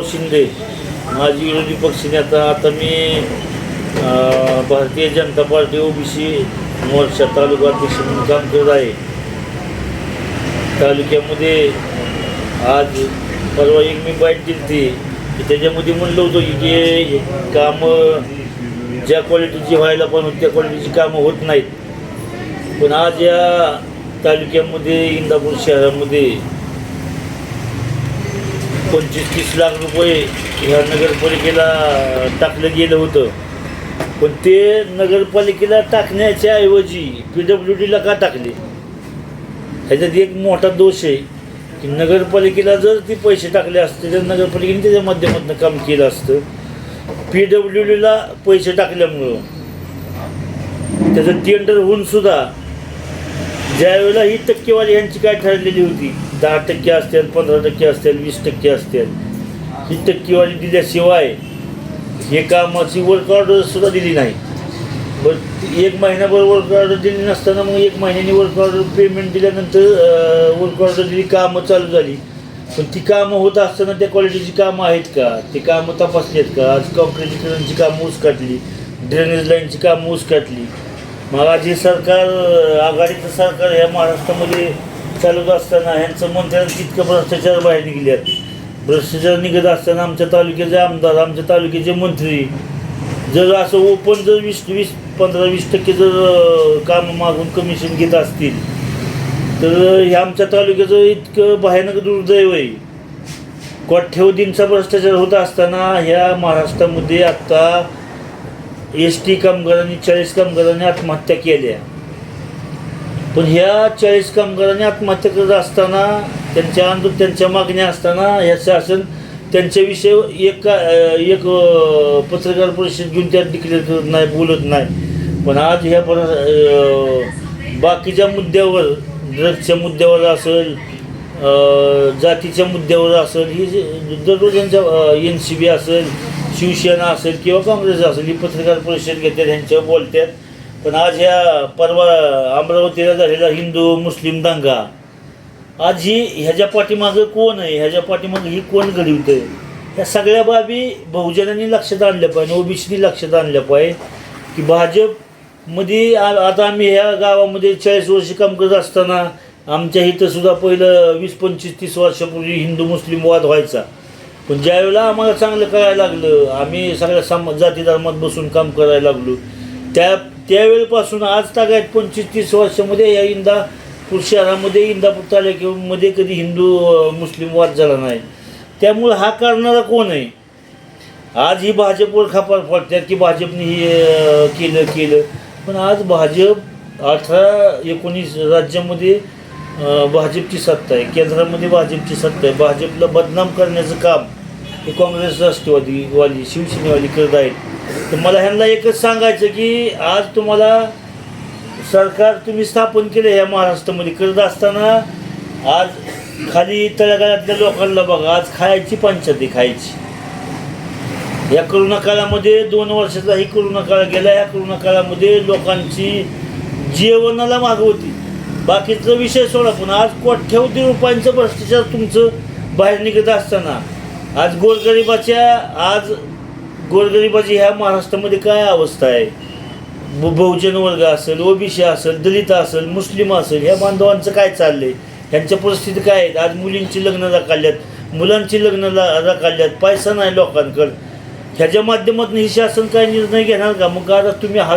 भाऊ शिंदे माजी विरोधी पक्षनेता. आता मी भारतीय जनता पार्टी ओबीसी मोर्चा तालुका अध्यक्ष म्हणून काम करत आहे. तालुक्यामध्ये आज परवा एक मी बाईट दिली ती त्याच्यामध्ये म्हणलं होतं की जे कामं ज्या क्वालिटीची व्हायला पण होती त्या क्वालिटीची कामं होत नाहीत. पण आज या तालुक्यामध्ये इंदापूर शहरामध्ये पंचवीस तीस लाख रुपये ह्या नगरपालिकेला टाकलं गेलं होतं. पण ते नगरपालिकेला टाकण्याच्या ऐवजी पी डब्ल्यू डीला का टाकले? ह्याच्यात एक मोठा दोष आहे की नगरपालिकेला जर ती पैसे टाकले असते तर नगरपालिकेने त्याच्या माध्यमातून काम केलं असतं. पी डब्ल्यू डीला पैसे टाकल्यामुळं त्याचं टेंडर होऊन सुद्धा ज्यावेळेला ही टक्केवारी यांची काय ठरलेली होती दहा टक्के असतील पंधरा टक्के असतील वीस टक्के असतील. ही टक्केवारी दिल्याशिवाय हे कामाची वर्क ऑर्डर सुद्धा दिली नाही. बरं एक महिन्याभर वर्क ऑर्डर दिली नसताना मग एक महिन्याने वर्क ऑर्डर पेमेंट दिल्यानंतर वर्क ऑर्डर दिली कामं चालू झाली. पण ती कामं होत असताना त्या क्वालिटीची कामं आहेत का? ती कामं तपासली आहेत का? आज कॉन्क्रिटीकरणची कामं उसकाटली ड्रेनेज लाईनची कामं उसकाटली मग आज हे सरकार आघाडीचं सरकार ह्या महाराष्ट्रामध्ये चालत असताना ह्यांचं मंत्र्यांना तितकं भ्रष्टाचार बाहेर निघल्यात भ्रष्टाचार निघत असताना आमच्या तालुक्याचे आमदार आमच्या तालुक्याचे मंत्री जर असं ओपन जर वीस वीस पंधरा वीस टक्के जर काम मागून कमिशन घेत असतील तर हे आमच्या तालुक्याचं इतकं भयानक दुर्दैव आहे. कोठ्यवधींचा भ्रष्टाचार होत असताना ह्या महाराष्ट्रामध्ये आत्ता एस टी कामगारांनी चाळीस कामगारांनी आत्महत्या केल्या. पण ह्या चाळीस कामगारांनी आत्महत्या करत असताना त्यांच्या आंदोलन त्यांच्या मागण्या असताना ह्या शासन त्यांच्याविषयी एक एक पत्रकार परिषद घेऊन त्यात डिक्लेअर करत नाही बोलत नाही. पण आज ह्या पर बाकीच्या मुद्द्यावर ड्रग्सच्या मुद्द्यावर असेल जातीच्या मुद्द्यावर असेल ही जे- दररोज यांच्या एन सी बी असेल शिवसेना असेल किंवा काँग्रेस असेल ही पत्रकार परिषद घेतात ह्यांच्यावर बोलतात. पण आज ह्या परवा अमरावतीला झालेला हिंदू मुस्लिम दंगा. आज ही ह्याच्या पाठीमागं कोण आहे? ह्याच्या पाठीमागं ही कोण घडवतं आहे ह्या सगळ्या बाबी बहुजनांनी लक्षात आणल्या पाहिजे ओबीसीनी लक्षात आणल्या पाहिजे की भाजपमध्ये आ- आता आम्ही ह्या गावामध्ये चाळीस वर्ष काम करत असताना आमच्या इथं सुद्धा पहिलं वीस पंचवीस तीस वर्षापूर्वी हिंदू मुस्लिम वाद व्हायचा. पण ज्यावेळेला आम्हाला चांगलं करायला लागलं आम्ही सगळ्या सम जाती धर्मात बसून काम करायला लागलो त्या त्यावेळेपासून आज तागायत पंचवीस तीस वर्षामध्ये या इंदापूर शहरामध्ये इंदापूर तालुक्यामध्ये कधी हिंदू मुस्लिम वाद झाला नाही. त्यामुळं हा करणारा कोण आहे? आज ही भाजपवर खापर पडतात की भाजपने हे केलं केलं. पण आज भाजप अठरा एकोणीस राज्यामध्ये भाजपची सत्ता आहे. केंद्रामध्ये भाजपची सत्ता आहे. भाजपला बदनाम करण्याचं काम हे काँग्रेस राष्ट्रवादी वाली शिवसेनेवाली करत आहेत. तर मला ह्यांना एकच सांगायचं की आज तुम्हाला सरकार तुम्ही स्थापन केलं ह्या महाराष्ट्रामध्ये. करत असताना आज खाली तळागाळातल्या लोकांना बघा आज खायची पंचायती खायची. या करोना काळामध्ये दोन वर्षाचा ही करोना काळ गेला या करोना काळामध्ये लोकांची जेवणाला माग होती. बाकीचा विषय सोडा पण आज कोठ्यावधी रुपयांचं भ्रष्टाचार तुमचं बाहेर निघत असताना आज गोरगरिबाच्या आज गोरगरिबाची ह्या महाराष्ट्रामध्ये काय अवस्था आहे? बहुजन वर्ग असेल ओबीसी असेल दलित असेल मुस्लिम असेल ह्या बांधवांचं काय चाललंय? ह्यांच्या परिस्थिती काय आहेत? आज मुलींची लग्न रकाल्यात मुलांची लग्न ला- रकाल्यात पैसा नाही लोकांकडं. ह्याच्या माध्यमातून ही शासन काय निर्णय घेणार का? मग आता तुम्ही हा